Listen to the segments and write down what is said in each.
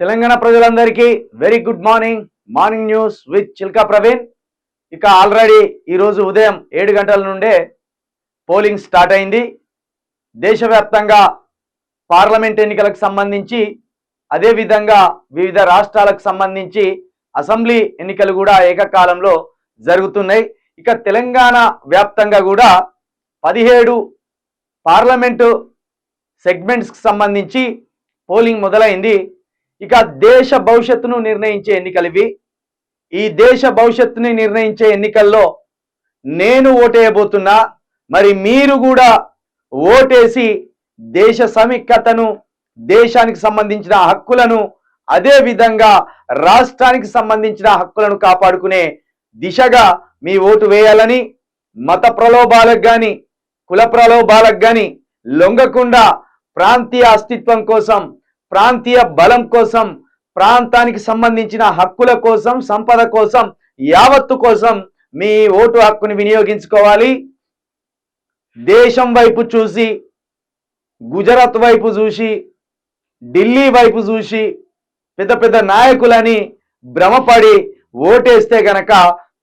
తెలంగాణ ప్రజలందరికీ very good morning morning news with Chilka Praveen. ఇక already ఈరోజు ఉదయం ఏడు గంటల నుండే పోలింగ్ స్టార్ట్ అయింది. దేశవ్యాప్తంగా పార్లమెంట్ ఎన్నికలకు సంబంధించి అదేవిధంగా వివిధ రాష్ట్రాలకు సంబంధించి అసెంబ్లీ ఎన్నికలు కూడా ఏకకాలంలో జరుగుతున్నాయి. ఇక తెలంగాణ వ్యాప్తంగా కూడా పదిహేడు పార్లమెంటు సెగ్మెంట్స్కి సంబంధించి పోలింగ్ మొదలైంది. ఇక దేశ భవిష్యత్తును నిర్ణయించే ఎన్నికలువి. ఈ దేశ భవిష్యత్తుని నిర్ణయించే ఎన్నికల్లో నేను ఓటేయబోతున్నా మరి మీరు కూడా ఓటేసి దేశ సమైక్యతను దేశానికి సంబంధించిన హక్కులను అదే విధంగా రాష్ట్రానికి సంబంధించిన హక్కులను కాపాడుకునే దిశగా మీ ఓటు వేయాలని మత ప్రలోభాలకు కానీ కుల ప్రలోభాలకు కానీ లొంగకుండా ప్రాంతీయ అస్తిత్వం కోసం ప్రాంతీయ బలం కోసం ప్రాంతానికి సంబంధించిన హక్కుల కోసం సంపద కోసం యావత్తు కోసం మీ ఓటు హక్కుని వినియోగించుకోవాలి. దేశం వైపు చూసి గుజరాత్ వైపు చూసి ఢిల్లీ వైపు చూసి పెద్ద పెద్ద నాయకులని భ్రమపడి ఓటేస్తే గనక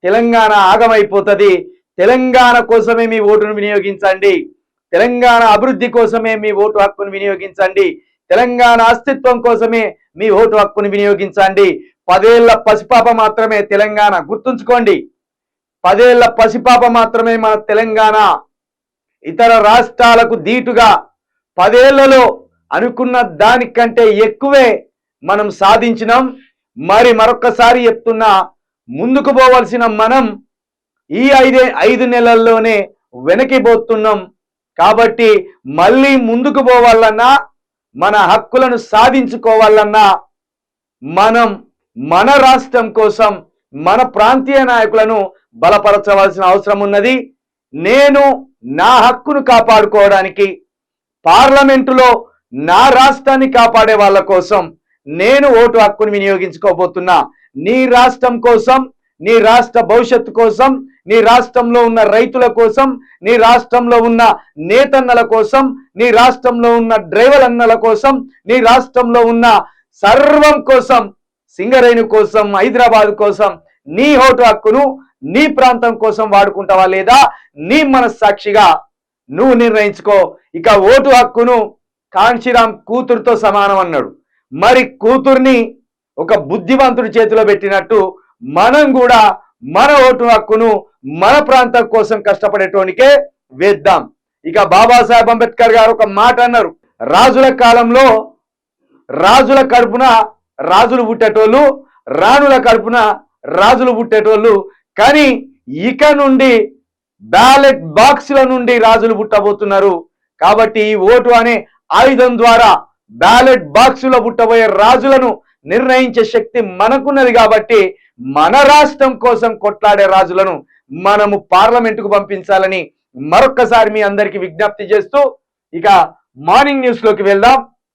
తెలంగాణ ఆగమైపోతుంది. తెలంగాణ కోసమే మీ ఓటును వినియోగించండి. తెలంగాణ అభివృద్ధి కోసమే మీ ఓటు హక్కును వినియోగించండి. తెలంగాణ అస్తిత్వం కోసమే మీ ఓటు హక్కును వినియోగించండి. పదేళ్ళ పసిపాప మాత్రమే తెలంగాణ గుర్తుంచుకోండి. పదేళ్ళ పసిపాప మాత్రమే మన తెలంగాణ. ఇతర రాష్ట్రాలకు దీటుగా పదేళ్ళలో అనుకున్న దానికంటే ఎక్కువే మనం సాధించినాం. మరి మరొక్కసారి చెప్తున్నా ముందుకు పోవలసిన మనం ఈ ఐదే ఐదు నెలల్లోనే వెనకిపోతున్నాం కాబట్టి మళ్ళీ ముందుకు పోవాలన్నా మన హక్కులను సాధించుకోవాలన్నా మనం మన రాష్ట్రం కోసం మన ప్రాంతీయ నాయకులను బలపరచవలసిన అవసరం ఉన్నది. నేను నా హక్కును కాపాడుకోవడానికి పార్లమెంటులో నా రాష్ట్రాన్ని కాపాడే వాళ్ళ కోసం నేను ఓటు హక్కును వినియోగించుకోబోతున్నా. నీ రాష్ట్రం కోసం నీ రాష్ట్ర భవిష్యత్తు కోసం నీ రాష్ట్రంలో ఉన్న రైతుల కోసం నీ రాష్ట్రంలో ఉన్న నేతన్నల కోసం నీ రాష్ట్రంలో ఉన్న డ్రైవర్ అన్నల కోసం నీ రాష్ట్రంలో ఉన్న సర్వం కోసం సింగరేణి కోసం హైదరాబాద్ కోసం నీ ఓటు హక్కును నీ ప్రాంతం కోసం వాడుకుంటావా లేదా? నీ మనస్సాక్షిగా నువ్వు నిర్ణయించుకో. ఇక ఓటు హక్కును కాంశీరామ్ కూతురుతో సమానం అన్నాడు. మరి కూతుర్ని ఒక బుద్ధివంతుడి చేతిలో పెట్టినట్టు మనం కూడా మన ఓటు హక్కును మన ప్రాంతం కోసం కష్టపడేటోనికే వేద్దాం. ఇక బాబాసాహెబ్ అంబేద్కర్ గారు ఒక మాట అన్నారు. రాజుల కాలంలో రాజుల కడుపున రాజులు పుట్టేటోళ్ళు రాణుల కడుపున రాజులు పుట్టేటోళ్ళు కానీ ఇక నుండి బ్యాలెట్ బాక్సుల నుండి రాజులు పుట్టబోతున్నారు. కాబట్టి ఈ ఓటు అనే ఆయుధం ద్వారా బ్యాలెట్ బాక్సులో పుట్టబోయే రాజులను నిర్ణయించే శక్తి మనకున్నది కాబట్టి మన రాష్ట్రం కోసం కొట్లాడే రాజులను మనము పార్లమెంటుకు పంపించాలని మరొక్కసారి మీ అందరికీ విజ్ఞప్తి చేస్తూ ఇక మార్నింగ్ న్యూస్లోకి వెళ్దాం.